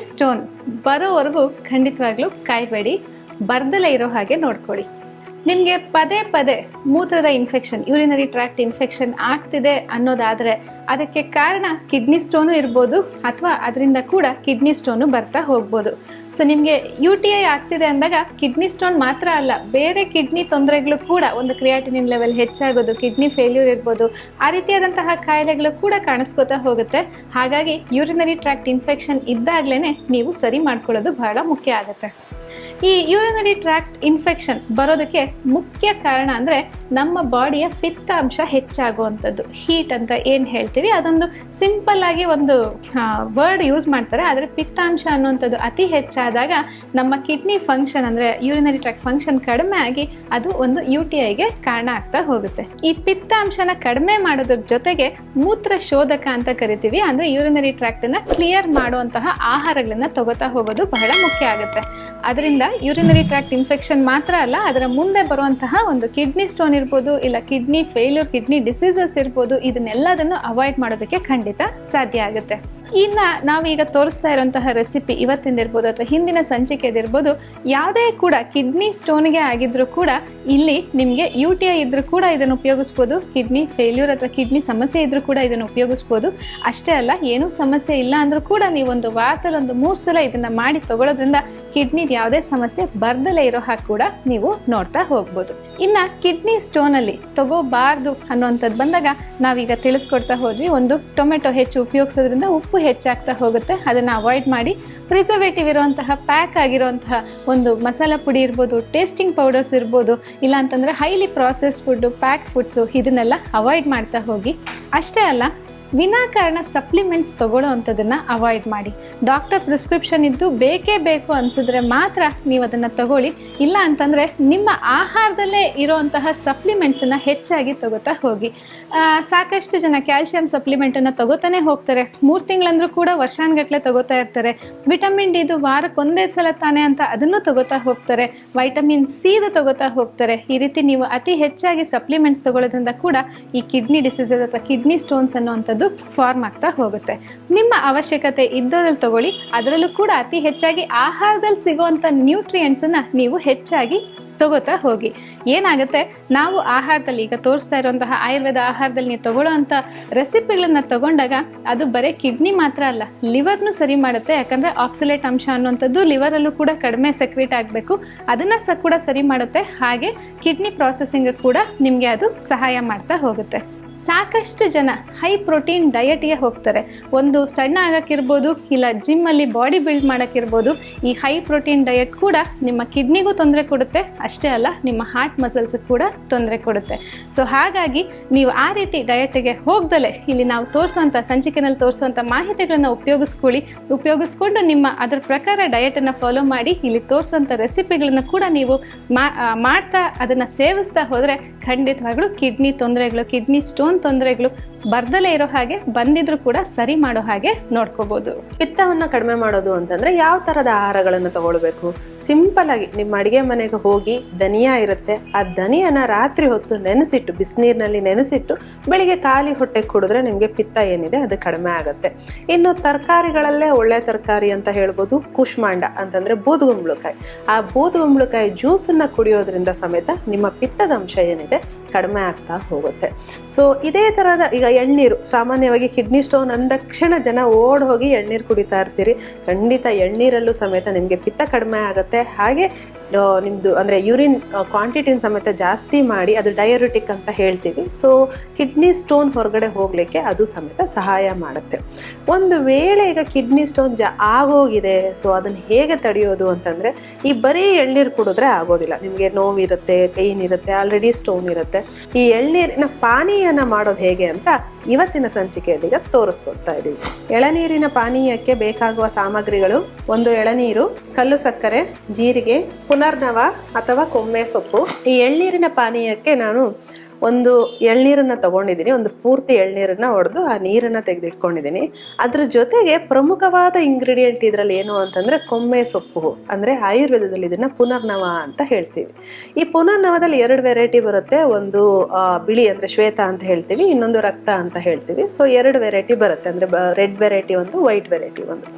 Stone ಬರೋವರೆಗೂ ಖಂಡಿತವಾಗ್ಲೂ ಕಾಯಬೇಡಿ. ಬರ್ದಲೇ ಇರೋ ಹಾಗೆ ನೋಡ್ಕೊಳ್ಳಿ. ನಿಮಗೆ ಪದೇ ಪದೇ ಮೂತ್ರದ ಇನ್ಫೆಕ್ಷನ್ ಯೂರಿನರಿ ಟ್ರ್ಯಾಕ್ಟ್ ಇನ್ಫೆಕ್ಷನ್ ಆಗ್ತಿದೆ ಅನ್ನೋದಾದರೆ ಅದಕ್ಕೆ ಕಾರಣ ಕಿಡ್ನಿ ಸ್ಟೋನು ಇರ್ಬೋದು ಅಥವಾ ಅದರಿಂದ ಕೂಡ ಕಿಡ್ನಿ ಸ್ಟೋನು ಬರ್ತಾ ಹೋಗ್ಬೋದು. ಸೊ ನಿಮಗೆ ಯು ಟಿ ಐ ಆಗ್ತಿದೆ ಅಂದಾಗ ಕಿಡ್ನಿ ಸ್ಟೋನ್ ಮಾತ್ರ ಅಲ್ಲ, ಬೇರೆ ಕಿಡ್ನಿ ತೊಂದರೆಗಳು ಕೂಡ ಒಂದು ಕ್ರಿಯಾಟಿನಿನ್ ಲೆವೆಲ್ ಹೆಚ್ಚಾಗೋದು ಕಿಡ್ನಿ ಫೇಲ್ಯೂರ್ ಇರ್ಬೋದು, ಆ ರೀತಿಯಾದಂತಹ ಕಾಯಿಲೆಗಳು ಕೂಡ ಕಾಣಿಸ್ಕೋತಾ ಹೋಗುತ್ತೆ. ಹಾಗಾಗಿ ಯೂರಿನರಿ ಟ್ರ್ಯಾಕ್ಟ್ ಇನ್ಫೆಕ್ಷನ್ ಇದ್ದಾಗಲೇ ನೀವು ಸರಿ ಮಾಡ್ಕೊಳ್ಳೋದು ಬಹಳ ಮುಖ್ಯ ಆಗುತ್ತೆ. ಈ ಯೂರಿನರಿ ಟ್ರ್ಯಾಕ್ಟ್ ಇನ್ಫೆಕ್ಷನ್ ಬರೋದಕ್ಕೆ ಮುಖ್ಯ ಕಾರಣ ಅಂದರೆ ನಮ್ಮ ಬಾಡಿಯ ಪಿತ್ತಾಂಶ ಹೆಚ್ಚಾಗುವಂಥದ್ದು. ಹೀಟ್ ಅಂತ ಏನು ಹೇಳ್ತೀವಿ? ಅದೊಂದು ಸಿಂಪಲ್ ಆಗಿ ಒಂದು ವರ್ಡ್ ಯೂಸ್ ಮಾಡ್ತಾರೆ. ಆದರೆ ಪಿತ್ತಾಂಶ ಅನ್ನುವಂಥದ್ದು ಅತಿ ಹೆಚ್ಚಾದಾಗ ನಮ್ಮ ಕಿಡ್ನಿ ಫಂಕ್ಷನ್ ಅಂದರೆ ಯೂರಿನರಿ ಟ್ರ್ಯಾಕ್ಟ್ ಫಂಕ್ಷನ್ ಕಡಿಮೆ ಆಗಿ ಅದು ಒಂದು ಯು ಟಿ ಐಗೆ ಕಾರಣ ಆಗ್ತಾ ಹೋಗುತ್ತೆ. ಈ ಪಿತ್ತಾಂಶನ ಕಡಿಮೆ ಮಾಡೋದ್ರ ಜೊತೆಗೆ ಮೂತ್ರ ಶೋಧಕ ಅಂತ ಕರಿತೀವಿ. ಅಂದರೆ ಯೂರಿನರಿ ಟ್ರ್ಯಾಕ್ಟನ್ನ ಕ್ಲಿಯರ್ ಮಾಡುವಂತಹ ಆಹಾರಗಳನ್ನ ತಗೋತಾ ಹೋಗೋದು ಬಹಳ ಮುಖ್ಯ ಆಗುತ್ತೆ. ಅದರಿಂದ ಯೂರಿನರಿ ಟ್ರ್ಯಾಕ್ಟ್ ಇನ್ಫೆಕ್ಷನ್ ಮಾತ್ರ ಅಲ್ಲ, ಅದರ ಮುಂದೆ ಬರುವಂತಹ ಒಂದು ಕಿಡ್ನಿ ಸ್ಟೋನ್ ಇರ್ಬೋದು, ಇಲ್ಲ ಕಿಡ್ನಿ ಫೇಲ್ಯೂರ್ ಕಿಡ್ನಿ ಡಿಸೀಸಸ್ ಇರ್ಬೋದು, ಇದನ್ನೆಲ್ಲದನ್ನು ಅವಾಯ್ಡ್ ಮಾಡೋದಕ್ಕೆ ಖಂಡಿತ ಸಾಧ್ಯ ಆಗುತ್ತೆ. ಇನ್ನು ನಾವೀಗ ತೋರಿಸ್ತಾ ಇರುವಂತಹ ರೆಸಿಪಿ ಇವತ್ತಿಂದಿರ್ಬೋದು ಅಥವಾ ಹಿಂದಿನ ಸಂಚಿಕೆದಿರ್ಬೋದು ಯಾವುದೇ ಕೂಡ ಕಿಡ್ನಿ ಸ್ಟೋನ್ಗೆ ಆಗಿದ್ರೂ ಕೂಡ ಇಲ್ಲಿ ನಿಮಗೆ ಯು ಟಿ ಐ ಇದ್ರೂ ಕೂಡ ಇದನ್ನು ಉಪಯೋಗಿಸ್ಬೋದು ಕಿಡ್ನಿ ಫೇಲ್ಯೂರ್ ಅಥವಾ ಕಿಡ್ನಿ ಸಮಸ್ಯೆ ಇದ್ರೂ ಕೂಡ ಇದನ್ನು ಉಪಯೋಗಿಸ್ಬೋದು. ಅಷ್ಟೇ ಅಲ್ಲ, ಏನೂ ಸಮಸ್ಯೆ ಇಲ್ಲ ಅಂದರೂ ಕೂಡ ನೀವೊಂದು ವಾರದಲ್ಲಿ ಒಂದು ಮೂರು ಸಲ ಇದನ್ನು ಮಾಡಿ ತಗೊಳ್ಳೋದ್ರಿಂದ ಕಿಡ್ನಿದು ಯಾವುದೇ ಸಮಸ್ಯೆ ಬರ್ದಲೇ ಇರೋ ಹಾಗೆ ಕೂಡ ನೀವು ನೋಡ್ತಾ ಹೋಗ್ಬೋದು. ಇನ್ನು ಕಿಡ್ನಿ ಸ್ಟೋನಲ್ಲಿ ತಗೋಬಾರ್ದು ಅನ್ನೋಂಥದ್ದು ಬಂದಾಗ ನಾವೀಗ ತಿಳಿಸ್ಕೊಡ್ತಾ ಹೋದ್ವಿ. ಒಂದು ಟೊಮೆಟೊ ಹೆಚ್ಚು ಉಪಯೋಗಿಸೋದ್ರಿಂದ ಉಪ್ಪು ಹೆಚ್ಚಾಗ್ತಾ ಹೋಗುತ್ತೆ. ಅದನ್ನು ಅವಾಯ್ಡ್ ಮಾಡಿ ಪ್ರಿಸರ್ವೇಟಿವ್ ಇರುವಂತಹ ಪ್ಯಾಕ್ ಆಗಿರುವಂತಹ ಒಂದು ಮಸಾಲ ಪುಡಿ ಇರ್ಬೋದು ಟೇಸ್ಟಿಂಗ್ ಪೌಡರ್ಸ್ ಇರ್ಬೋದು, ಇಲ್ಲ ಅಂತಂದರೆ highly processed food pack foods ಇದನ್ನೆಲ್ಲ ಅವಾಯ್ಡ್ ಮಾಡ್ತಾ ಹೋಗಿ. ಅಷ್ಟೇ ಅಲ್ಲ ವಿನಾಕಾರಣ ಸಪ್ಲಿಮೆಂಟ್ಸ್ ತಗೊಳ್ಳೋ ಅಂಥದ್ದನ್ನು ಅವಾಯ್ಡ್ ಮಾಡಿ. ಡಾಕ್ಟರ್ ಪ್ರಿಸ್ಕ್ರಿಪ್ಷನ್ ಇದ್ದು ಬೇಕೇ ಬೇಕು ಅನಿಸಿದ್ರೆ ಮಾತ್ರ ನೀವು ಅದನ್ನು ತಗೊಳ್ಳಿ. ಇಲ್ಲ ಅಂತಂದರೆ ನಿಮ್ಮ ಆಹಾರದಲ್ಲೇ ಇರೋವಂತಹ ಸಪ್ಲಿಮೆಂಟ್ಸನ್ನು ಹೆಚ್ಚಾಗಿ ತಗೋತಾ ಹೋಗಿ. ಸಾಕಷ್ಟು ಜನ ಕ್ಯಾಲ್ಶಿಯಂ ಸಪ್ಲಿಮೆಂಟನ್ನು ತಗೋತಾನೆ ಹೋಗ್ತಾರೆ. ಮೂರು ತಿಂಗಳಂದ್ರೂ ಕೂಡ ವರ್ಷಾನ್ಗಟ್ಲೆ ತಗೋತಾ ಇರ್ತಾರೆ. ವಿಟಮಿನ್ ಡಿದು ವಾರಕ್ಕೆ ಒಂದೇ ಸಲ ತಾನೆ ಅಂತ ಅದನ್ನು ತಗೋತಾ ಹೋಗ್ತಾರೆ. ವೈಟಮಿನ್ ಸಿದು ತಗೋತಾ ಹೋಗ್ತಾರೆ. ಈ ರೀತಿ ನೀವು ಅತಿ ಹೆಚ್ಚಾಗಿ ಸಪ್ಲಿಮೆಂಟ್ಸ್ ತಗೊಳ್ಳೋದ್ರಿಂದ ಕೂಡ ಈ ಕಿಡ್ನಿ ಡಿಸೀಸಸ್ ಅಥವಾ ಕಿಡ್ನಿ ಸ್ಟೋನ್ಸ್ ಅನ್ನುವಂಥದ್ದು ಫಾರ್ಮ್ ಆಗ್ತಾ ಹೋಗುತ್ತೆ. ನಿಮ್ಮ ಅವಶ್ಯಕತೆ ಇದ್ದದ್ರಲ್ಲಿ ತಗೊಳ್ಳಿ, ಅದರಲ್ಲೂ ಕೂಡ ಅತಿ ಹೆಚ್ಚಾಗಿ ಆಹಾರದಲ್ಲಿ ಸಿಗುವಂಥ ನ್ಯೂಟ್ರಿಯೆಂಟ್ಸನ್ನು ನೀವು ಹೆಚ್ಚಾಗಿ ತಗೋತಾ ಹೋಗಿ. ಏನಾಗುತ್ತೆ, ನಾವು ಆಹಾರದಲ್ಲಿ ಈಗ ತೋರಿಸ್ತಾ ಇರುವಂತಹ ಆಯುರ್ವೇದ ಆಹಾರದಲ್ಲಿ ನೀವು ತಗೊಳ್ಳುವಂತ ರೆಸಿಪಿಗಳನ್ನ ತಗೊಂಡಾಗ ಅದು ಬರೀ ಕಿಡ್ನಿ ಮಾತ್ರ ಅಲ್ಲ ಲಿವರ್ನು ಸರಿ ಮಾಡುತ್ತೆ. ಯಾಕಂದರೆ ಆಕ್ಸಿಲೇಟ್ ಅಂಶ ಅನ್ನುವಂಥದ್ದು ಲಿವರಲ್ಲೂ ಕೂಡ ಕಡಿಮೆ ಸೆಕ್ರೇಟ್ ಆಗಬೇಕು. ಅದನ್ನು ಸಹ ಕೂಡ ಸರಿ ಮಾಡುತ್ತೆ. ಹಾಗೆ ಕಿಡ್ನಿ ಪ್ರಾಸೆಸಿಂಗ್ ಕೂಡ ನಿಮಗೆ ಅದು ಸಹಾಯ ಮಾಡ್ತಾ ಹೋಗುತ್ತೆ. ಸಾಕಷ್ಟು ಜನ ಹೈ ಪ್ರೋಟೀನ್ ಡಯಟ್ಗೆ ಹೋಗ್ತಾರೆ. ಒಂದು ಸಣ್ಣ ಆಗೋಕ್ಕಿರ್ಬೋದು, ಇಲ್ಲ ಜಿಮ್ಮಲ್ಲಿ ಬಾಡಿ ಬಿಲ್ಡ್ ಮಾಡೋಕ್ಕಿರ್ಬೋದು, ಈ ಹೈ ಪ್ರೋಟೀನ್ ಡಯಟ್ ಕೂಡ ನಿಮ್ಮ ಕಿಡ್ನಿಗೂ ತೊಂದರೆ ಕೊಡುತ್ತೆ. ಅಷ್ಟೇ ಅಲ್ಲ, ನಿಮ್ಮ ಹಾರ್ಟ್ ಮಸಲ್ಸ್ ಕೂಡ ತೊಂದರೆ ಕೊಡುತ್ತೆ. ಸೊ ಹಾಗಾಗಿ ನೀವು ಆ ರೀತಿ ಡಯಟ್ಗೆ ಹೋಗ್ದಲೇ ಇಲ್ಲಿ ನಾವು ತೋರಿಸುವಂಥ ಸಂಚಿಕೆನಲ್ಲಿ ತೋರಿಸುವಂಥ ಮಾಹಿತಿಗಳನ್ನು ಉಪಯೋಗಿಸ್ಕೊಳ್ಳಿ. ಉಪಯೋಗಿಸ್ಕೊಂಡು ನಿಮ್ಮ ಅದರ ಪ್ರಕಾರ ಡಯಟನ್ನು ಫಾಲೋ ಮಾಡಿ, ಇಲ್ಲಿ ತೋರಿಸುವಂಥ ರೆಸಿಪಿಗಳನ್ನು ಕೂಡ ನೀವು ಮಾಡ್ತಾ, ಅದನ್ನು ಸೇವಿಸ್ತಾ ಹೋದರೆ ಖಂಡಿತವಾಗ್ಲೂ ಕಿಡ್ನಿ ತೊಂದರೆಗಳು ಕಿಡ್ನಿ ಸ್ಟೋನ್ ತೊಂದರೆಗಳು ಬರ್ದಲೇ ಇರೋ ಹಾಗೆ ಬಂದಿದ್ರು ಕೂಡ ಸರಿ ಮಾಡೋ ಹಾಗೆ ನೋಡ್ಕೋಬಹುದು ಪಿತ್ತವನ್ನು ಕಡಿಮೆ ಮಾಡೋದು ಅಂತಂದ್ರೆ ಯಾವ ತರದ ಆಹಾರಗಳನ್ನು ತಗೊಳ್ಬೇಕು? ಸಿಂಪಲ್ ಆಗಿ ನಿಮ್ಮ ಅಡಿಗೆ ಮನೆಗೆ ಹೋಗಿ ಧನಿಯಾ ಇರುತ್ತೆ. ಆ ಧನಿಯನ್ನ ರಾತ್ರಿ ಹೊತ್ತು ನೆನೆಸಿಟ್ಟು, ಬಿಸಿನೀರಿನಲ್ಲಿ ನೆನೆಸಿಟ್ಟು ಬೆಳಿಗ್ಗೆ ಖಾಲಿ ಹೊಟ್ಟೆ ಕುಡಿದ್ರೆ ನಿಮಗೆ ಪಿತ್ತ ಏನಿದೆ ಅದು ಕಡಿಮೆ ಆಗುತ್ತೆ. ಇನ್ನು ತರಕಾರಿಗಳಲ್ಲೇ ಒಳ್ಳೆ ತರಕಾರಿ ಅಂತ ಹೇಳ್ಬೋದು. ಕುಷ್ಮಾಂಡ ಅಂತಂದ್ರೆ ಬೂದುಗುಂಬಳಕಾಯಿ ಆ ಬೂದುಗುಂಬಳಕಾಯಿ ಜ್ಯೂಸನ್ನ ಕುಡಿಯೋದ್ರಿಂದ ಸಮೇತ ನಿಮ್ಮ ಪಿತ್ತದ ಅಂಶ ಏನಿದೆ ಕಡಿಮೆ ಆಗ್ತಾ ಹೋಗುತ್ತೆ. ಸೊ ಇದೇ ಥರದ ಈಗ ಎಣ್ಣೀರು ಸಾಮಾನ್ಯವಾಗಿ ಕಿಡ್ನಿ ಸ್ಟೋನ್ ಅಂದ ತಕ್ಷಣ ಜನ ಓಡ್ ಹೋಗಿ ಎಣ್ಣೀರು ಕುಡಿತಾ ಇರ್ತೀರಿ. ಖಂಡಿತ ಎಣ್ಣೀರಲ್ಲೂ ಸಮೇತ ನಿಮಗೆ ಪಿತ್ತ ಕಡಿಮೆ ಆಗುತ್ತೆ. ಹಾಗೆ ಆ, ನಿಮ್ದು ಅಂದರೆ ಯೂರಿನ್ ಕ್ವಾಂಟಿಟಿನ ಸಮೇತ ಜಾಸ್ತಿ ಮಾಡಿ ಅದು ಡಯರೆಟಿಕ್ ಅಂತ ಹೇಳ್ತೀವಿ. ಸೊ ಕಿಡ್ನಿ ಸ್ಟೋನ್ ಹೊರಗಡೆ ಹೋಗಲಿಕ್ಕೆ ಅದು ಸಮೇತ ಸಹಾಯ ಮಾಡುತ್ತೆ. ಒಂದು ವೇಳೆ ಈಗ ಕಿಡ್ನಿ ಸ್ಟೋನ್ ಜಾ ಆಗೋಗಿದೆ ಸೊ ಅದನ್ನು ಹೇಗೆ ತಡೆಯೋದು ಅಂತಂದರೆ ಈ ಬರೀ ಎಳ್ನೀರು ಕುಡಿದ್ರೆ ಆಗೋದಿಲ್ಲ. ನಿಮಗೆ ನೋವಿರುತ್ತೆ ಪೇಯ್ನ್ ಇರುತ್ತೆ ಆಲ್ರೆಡಿ ಸ್ಟೋನ್ ಇರುತ್ತೆ. ಈ ಎಳ್ನೀರಿನ ಪಾನೀಯನ ಮಾಡೋದು ಹೇಗೆ ಅಂತ ಇವತ್ತಿನ ಸಂಚಿಕೆಯಲ್ಲಿ ತೋರಿಸ್ಕೊಡ್ತಾ ಇದ್ದೀವಿ ಎಳನೀರಿನ ಪಾನೀಯಕ್ಕೆ ಬೇಕಾಗುವ ಸಾಮಗ್ರಿಗಳು ಒಂದು ಎಳನೀರು, ಕಲ್ಲು ಸಕ್ಕರೆ, ಜೀರಿಗೆ, ಪುನರ್ನವ ಅಥವಾ ಕೊಮ್ಮೆ ಸೊಪ್ಪು. ಈ ಎಳ್ನೀರಿನ ಪಾನೀಯಕ್ಕೆ ನಾನು ಒಂದು ಎಳ್ನೀರನ್ನು ತಗೊಂಡಿದ್ದೀನಿ, ಒಂದು ಪೂರ್ತಿ ಎಳ್ನೀರನ್ನು ಹೊಡೆದು ಆ ನೀರನ್ನ ತೆಗೆದಿಟ್ಕೊಂಡಿದ್ದೀನಿ. ಅದ್ರ ಜೊತೆಗೆ ಪ್ರಮುಖವಾದ ಇಂಗ್ರೀಡಿಯೆಂಟ್ ಇದರಲ್ಲಿ ಏನು ಅಂತಂದ್ರೆ ಕೊಮ್ಮೆ ಸೊಪ್ಪು, ಅಂದ್ರೆ ಆಯುರ್ವೇದದಲ್ಲಿ ಇದನ್ನ ಪುನರ್ನವ ಅಂತ ಹೇಳ್ತೀವಿ. ಈ ಪುನರ್ನವದಲ್ಲಿ ಎರಡು ವೆರೈಟಿ ಬರುತ್ತೆ, ಒಂದು ಬಿಳಿ ಅಂದರೆ ಶ್ವೇತ ಅಂತ ಹೇಳ್ತೀವಿ, ಇನ್ನೊಂದು ರಕ್ತ ಅಂತ ಹೇಳ್ತೀವಿ. ಸೊ ಎರಡು ವೆರೈಟಿ ಬರುತ್ತೆ, ಅಂದ್ರೆ ರೆಡ್ ವೆರೈಟಿ ಒಂದು ವೈಟ್ ವೆರೈಟಿ ಒಂದು.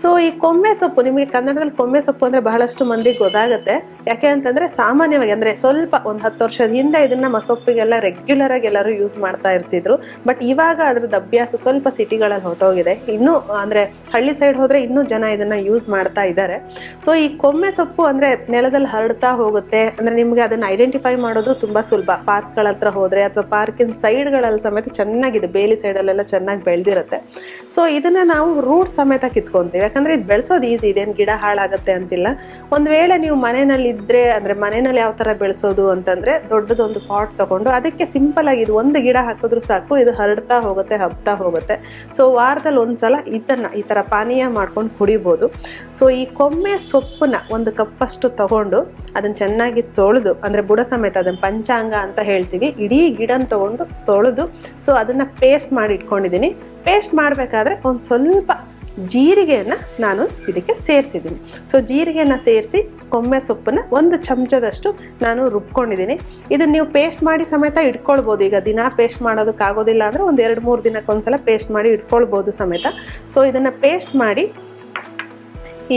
ಸೊ ಈ ಕೊಂಬೆ ಸೊಪ್ಪು, ನಿಮಗೆ ಕನ್ನಡದಲ್ಲಿ ಕೊಂಬೆ ಸೊಪ್ಪು ಅಂದರೆ ಬಹಳಷ್ಟು ಮಂದಿಗೆ ಗೊತ್ತಾಗುತ್ತೆ. ಯಾಕೆ ಅಂತಂದರೆ ಸಾಮಾನ್ಯವಾಗಿ ಅಂದರೆ ಸ್ವಲ್ಪ ಒಂದು ಹತ್ತು ವರ್ಷದ ಹಿಂದೆ ಇದನ್ನು ಮಸೊಪ್ಪಿಗೆಲ್ಲ ರೆಗ್ಯುಲರ್ ಆಗಿ ಎಲ್ಲರೂ ಯೂಸ್ ಮಾಡ್ತಾ ಇರ್ತಿದ್ರು. ಬಟ್ ಇವಾಗ ಅದ್ರದ್ದು ಅಭ್ಯಾಸ ಸ್ವಲ್ಪ ಸಿಟಿಗಳಲ್ಲಿ ಹೊರಟೋಗಿದೆ. ಇನ್ನೂ ಅಂದರೆ ಹಳ್ಳಿ ಸೈಡ್ ಹೋದರೆ ಇನ್ನೂ ಜನ ಇದನ್ನು ಯೂಸ್ ಮಾಡ್ತಾ ಇದ್ದಾರೆ. ಸೊ ಈ ಕೊಂಬೆ ಸೊಪ್ಪು ಅಂದರೆ ನೆಲದಲ್ಲಿ ಹರಡ್ತಾ ಹೋಗುತ್ತೆ. ಅಂದರೆ ನಿಮಗೆ ಅದನ್ನು ಐಡೆಂಟಿಫೈ ಮಾಡೋದು ತುಂಬ ಸುಲಭ. ಪಾರ್ಕ್ಗಳ ಹತ್ರ ಹೋದರೆ ಅಥವಾ ಪಾರ್ಕಿನ ಸೈಡ್ಗಳಲ್ಲಿ ಸಮೇತ ಚೆನ್ನಾಗಿದೆ. ಬೇಲಿ ಸೈಡಲ್ಲೆಲ್ಲ ಚೆನ್ನಾಗಿ ಬೆಳೆದಿರುತ್ತೆ. ಸೊ ಇದನ್ನು ನಾವು ರೂಟ್ ಸಮೇತ ಕಿತ್ಕೊಂತೀವಿ. ಯಾಕಂದ್ರೆ ಇದು ಬೆಳೆಸೋದು ಈಸಿ ಇದೇನು ಗಿಡ ಹಾಳಾಗುತ್ತೆ ಅಂತಿಲ್ಲ. ಒಂದು ವೇಳೆ ನೀವು ಮನೆಯಲ್ಲಿ ಇದ್ರೆ ಅಂದ್ರೆ ಮನೆಯಲ್ಲಿ ಯಾವ ತರ ಬೆಳೆಸೋದು ಅಂತಂದ್ರೆ ದೊಡ್ಡದೊಂದು ಪಾಟ್ ತಗೊಂಡು ಅದಕ್ಕೆ ಸಿಂಪಲ್ ಆಗಿ ಇದು ಒಂದು ಗಿಡ ಹಾಕಿದ್ರು ಸಾಕು, ಇದು ಹರಡ್ತಾ ಹೋಗುತ್ತೆ, ಹಬ್ತಾ ಹೋಗುತ್ತೆ. ಸೊ ವಾರದಲ್ಲಿ ಒಂದ್ಸಲ ಇದನ್ನ ಈ ತರ ಪಾನೀಯ ಮಾಡ್ಕೊಂಡು ಕುಡಿಬೋದು. ಸೊ ಈ ಕೊಮ್ಮೆ ಸೊಪ್ಪನ್ನ ಒಂದು ಕಪ್ಪಷ್ಟು ತಗೊಂಡು ಅದನ್ನ ಚೆನ್ನಾಗಿ ತೊಳೆದು, ಅಂದ್ರೆ ಬುಡ ಸಮೇತ ಅದನ್ನ ಪಂಚಾಂಗ ಅಂತ ಹೇಳ್ತೀವಿ, ಇಡೀ ಗಿಡನ ತಗೊಂಡು ತೊಳೆದು ಸೊ ಅದನ್ನ ಪೇಸ್ಟ್ ಮಾಡಿ ಇಟ್ಕೊಂಡಿದ್ದೀನಿ. ಪೇಸ್ಟ್ ಮಾಡಬೇಕಾದ್ರೆ ಒಂದು ಸ್ವಲ್ಪ ಜೀರಿಗೆಯನ್ನ ನಾನು ಇದಕ್ಕೆ ಸೇರಿಸಿದ್ದೀನಿ. ಸೊ ಜೀರಿಗೆನ ಸೇರಿಸಿ ಕೊಮ್ಮೆ ಸೊಪ್ಪನ್ನು ಒಂದು ಚಮಚದಷ್ಟು ನಾನು ರುಬ್ಕೊಂಡಿದ್ದೀನಿ. ಇದನ್ನು ನೀವು ಪೇಸ್ಟ್ ಮಾಡಿ ಸಮೇತ ಇಟ್ಕೊಳ್ಬೋದು. ಈಗ ದಿನ ಪೇಸ್ಟ್ ಮಾಡೋದಕ್ಕಾಗೋದಿಲ್ಲ ಅಂದರೆ ಒಂದು ಎರಡು ಮೂರು ದಿನಕ್ಕೊಂದ್ಸಲ ಪೇಸ್ಟ್ ಮಾಡಿ ಇಟ್ಕೊಳ್ಬೋದು ಸಮೇತ. ಸೊ ಇದನ್ನು ಪೇಸ್ಟ್ ಮಾಡಿ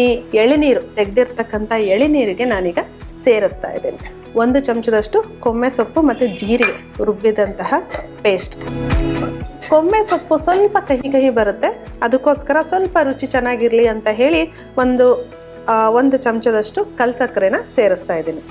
ಈ ಎಳೆನೀರು, ತೆಗೆದಿರ್ತಕ್ಕಂಥ ಎಳೆನೀರಿಗೆ ನಾನೀಗ ಸೇರಿಸ್ತಾ ಇದ್ದೇನೆ. ಒಂದು ಚಮಚದಷ್ಟು ಕೊಮ್ಮೆ ಸೊಪ್ಪು ಮತ್ತು ಜೀರಿಗೆ ರುಬ್ಬಿದಂತಹ ಪೇಸ್ಟ್ ಕೊಮ್ಮೆ ಸೊಪ್ಪು ಸ್ವಲ್ಪ ಕಹಿ ಕಹಿ ಬರುತ್ತೆ. ಅದಕ್ಕೋಸ್ಕರ ಸ್ವಲ್ಪ ರುಚಿ ಚೆನ್ನಾಗಿರಲಿ ಅಂತ ಹೇಳಿ ಒಂದು ಒಂದು ಚಮಚದಷ್ಟು ಕಲ್ ಸಕ್ಕರೆನ ಸೇರಿಸ್ತಾ ಇದ್ದೀನಿ.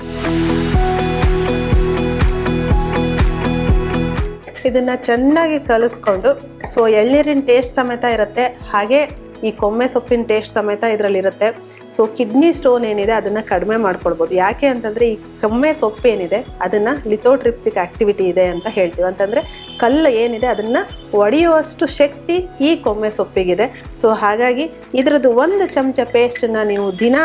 ಇದನ್ನು ಚೆನ್ನಾಗಿ ಕಲಿಸ್ಕೊಂಡು, ಸೊ ಎಳ್ನೀರಿನ ಟೇಸ್ಟ್ ಸಮೇತ ಇರುತ್ತೆ. ಹಾಗೆ ಈ ಕೊಮ್ಮೆ ಸೊಪ್ಪಿನ ಟೇಸ್ಟ್ ಸಮೇತ ಇದರಲ್ಲಿರುತ್ತೆ. ಸೊ ಕಿಡ್ನಿ ಸ್ಟೋನ್ ಏನಿದೆ ಅದನ್ನು ಕಡಿಮೆ ಮಾಡ್ಕೊಳ್ಬೋದು. ಯಾಕೆ ಅಂತಂದರೆ ಈ ಕೊಮ್ಮೆ ಸೊಪ್ಪು ಏನಿದೆ ಅದನ್ನು ಲಿಥೋಟ್ರಿಪ್ಸಿಕ್ ಆ್ಯಕ್ಟಿವಿಟಿ ಇದೆ ಅಂತ ಹೇಳ್ತೀವಿ. ಅಂತಂದರೆ ಕಲ್ಲು ಏನಿದೆ ಅದನ್ನು ಒಡೆಯುವಷ್ಟು ಶಕ್ತಿ ಈ ಕೊಮ್ಮೆ ಸೊಪ್ಪಿಗಿದೆ. ಸೊ ಹಾಗಾಗಿ ಇದರದ್ದು ಒಂದು ಚಮಚ ಪೇಸ್ಟನ್ನು ನೀವು ದಿನ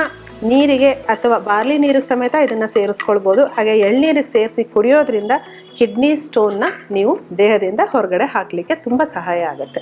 ನೀರಿಗೆ ಅಥವಾ ಬಾರ್ಲಿ ನೀರಿಗೆ ಸಮೇತ ಇದನ್ನು ಸೇರಿಸ್ಕೊಳ್ಬೋದು. ಹಾಗೆ ಎಳ್ನೀರಿಗೆ ಸೇರಿಸಿ ಕುಡಿಯೋದ್ರಿಂದ ಕಿಡ್ನಿ ಸ್ಟೋನ್ನ ನೀವು ದೇಹದಿಂದ ಹೊರಗಡೆ ಹಾಕಲಿಕ್ಕೆ ತುಂಬ ಸಹಾಯ ಆಗುತ್ತೆ.